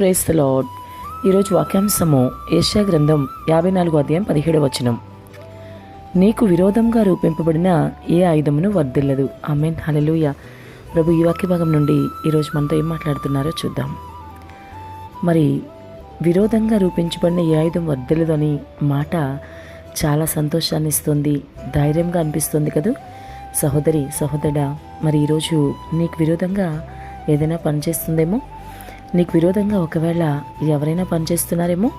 Praise the lord ఈరోజు వాక్యాంశము Asia గ్రంథం యాభై నాలుగు అధ్యాయం పదిహేడవ వచనం. నీకు విరోధంగా రూపింపబడిన ఏ ఆయుధమును వర్దిల్లదు అమెన్ హలలుయ ప్రభు ఈ వాక్య భాగం నుండి ఈరోజు మనతో ఏం మాట్లాడుతున్నారో చూద్దాం. మరి విరోధంగా రూపించబడిన ఏ ఆయుధం వర్దిల్లదు అని మాట చాలా సంతోషాన్ని ఇస్తుంది ధైర్యంగా అనిపిస్తుంది కదూ? సహోదరి సహోదరా మరి ఈరోజు నీకు విరోధంగా ఏదైనా పనిచేస్తుందేమో? నీకు విరోధంగా ఒకవేళ ఎవరైనా పనిచేస్తున్నారేమో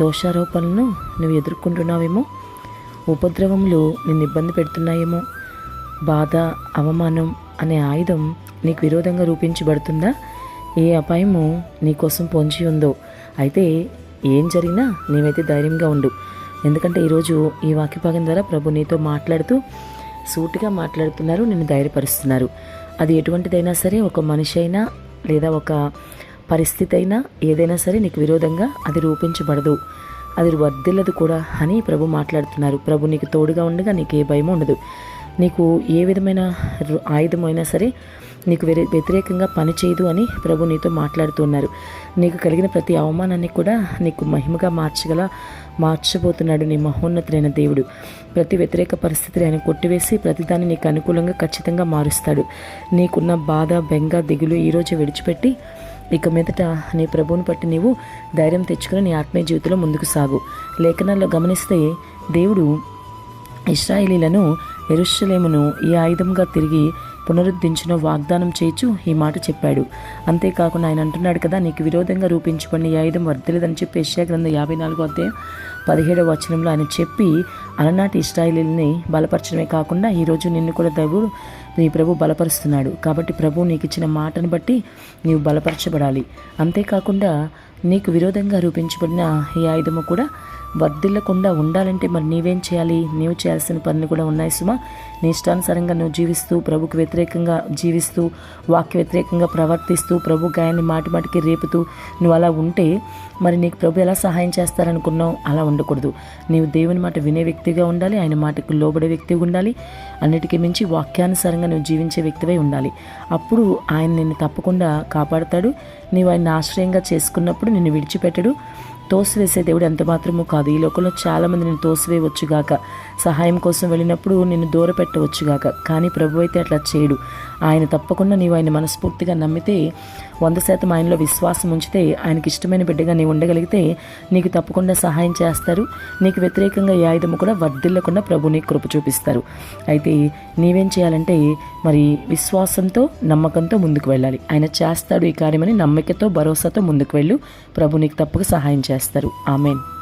దోషారోపణలను నువ్వు ఎదుర్కొంటున్నావేమో ఉపద్రవములు నిన్ను ఇబ్బంది పెడుతున్నాయేమో బాధ అవమానం అనే ఆయుధం నీకు విరోధంగా రూపించబడుతుందా? ఏ అపాయము నీకోసం పొంచి ఉందో అయితే ఏం జరిగినా నీవైతే ధైర్యంగా ఉండు. ఎందుకంటే ఈరోజు ఈ వాక్యభాగం ద్వారా ప్రభు నీతో మాట్లాడుతూ సూటిగా మాట్లాడుతున్నారు నిన్ను ధైర్యపరుస్తున్నారు. అది ఎటువంటిదైనా సరే ఒక మనిషి అయినా లేదా ఒక పరిస్థితి అయినా ఏదైనా సరే నీకు విరోధంగా అది రూపించబడదు. అది వర్ధిల్లదు కూడా అని ప్రభు మాట్లాడుతున్నారు. ప్రభు నీకు తోడుగా ఉండగా నీకు ఏ భయం ఉండదు. నీకు ఏ విధమైన రు- ఆయుధమైనా సరే నీకు వెర వ్యతిరేకంగా పనిచేయదు అని ప్రభు నీతో మాట్లాడుతున్నారు నీకు కలిగిన ప్రతి అవమానాన్ని కూడా నీకు మహిమగా మార్చగల మార్చబోతున్నాడు నీ మహోన్నతులైన దేవుడు. ప్రతి వ్యతిరేక పరిస్థితిని ఆయన కొట్టివేసి ప్రతిదాన్ని నీకు అనుకూలంగా ఖచ్చితంగా మారుస్తాడు. నీకున్న బాధ బెంగ దిగులు ఈరోజు విడిచిపెట్టి ఇక మీదట నీ ప్రభువుని బట్టి నీవు ధైర్యం తెచ్చుకుని నీ ఆత్మీయ జీవితంలో ముందుకు సాగు. లేఖనాల్లో గమనిస్తే దేవుడు ఇస్రాయిలీలను ఎరుషలేమును ఈ ఆయుధంగా తిరిగి పునరుద్ధరించిన వాగ్దానం చేయొచ్చు ఈ మాట చెప్పాడు. అంతేకాకుండా ఆయన అంటున్నాడు కదా నీకు విరోధంగా రూపించబడిన ఈ ఆయుధం వర్ధలేదని చెప్పి యశ్యా గ్రంథం యాభై నాలుగో అధ్యాయం పదిహేడవ వచనంలో ఆయన చెప్పి అలనాటి ఇస్రాయేలీని బలపరచడమే కాకుండా ఈరోజు నిన్ను కూడా దేవుడు నీ ప్రభు బలపరుస్తున్నాడు. కాబట్టి ప్రభు నీకు ఇచ్చిన మాటను బట్టి నీవు బలపరచబడాలి. అంతేకాకుండా నీకు విరోధంగా రూపించబడిన ఈ ఆయుధము కూడా వర్ధిల్లకుండా ఉండాలంటే మరి నీవేం చేయాలి? నీవు చేయాల్సిన పనులు కూడా ఉన్నాయి సుమా. నీ ఇష్టానుసారంగా నువ్వు జీవిస్తూ ప్రభుకు వ్యతిరేకంగా జీవిస్తూ వాక్య వ్యతిరేకంగా ప్రవర్తిస్తూ ప్రభు గాయాన్ని మాటి మాటికి రేపుతూ నువ్వు అలా ఉంటే మరి నీకు ప్రభు ఎలా సహాయం చేస్తారనుకున్నావు? అలా ఉండకూడదు. నీవు దేవుని మాట వినే వ్యక్తిగా ఉండాలి ఆయన మాటకు లోబడే వ్యక్తిగా ఉండాలి. అన్నిటికీ మించి వాక్యానుసారంగా నువ్వు జీవించే వ్యక్తివై ఉండాలి. అప్పుడు ఆయన నిన్ను తప్పకుండా కాపాడతాడు. నీవు ఆయన ఆశ్రయంగా చేసుకున్నప్పుడు నిన్ను విడిచిపెట్టడు. తోసివేసే దేవుడు ఎంత మాత్రమూ కాదు. ఈ లోకంలో చాలామంది నేను తోసివేయవచ్చుగాక. సహాయం కోసం వెళ్ళినప్పుడు నిన్ను దూర పెట్టవచ్చుగాక కానీ ప్రభు అయితే అట్లా చేయడు. ఆయన తప్పకుండా నీవు ఆయన మనస్ఫూర్తిగా నమ్మితే వంద శాతం ఆయనలో విశ్వాసం ఉంచితే ఆయనకి ఇష్టమైన బిడ్డగా నీవు ఉండగలిగితే నీకు తప్పకుండా సహాయం చేస్తారు. నీకు వ్యతిరేకంగా ఏ ఆయుధము కూడా వర్ధిల్లకుండా ప్రభు నీకు కృప చూపిస్తారు. అయితే నీవేం చేయాలంటే మరి విశ్వాసంతో నమ్మకంతో ముందుకు వెళ్ళాలి. ఆయన చేస్తాడు ఈ కార్యమని నమ్మకతో భరోసాతో ముందుకు వెళ్ళు. ప్రభు నీకు తప్పక సహాయం చేస్తారు. ఆమెన్.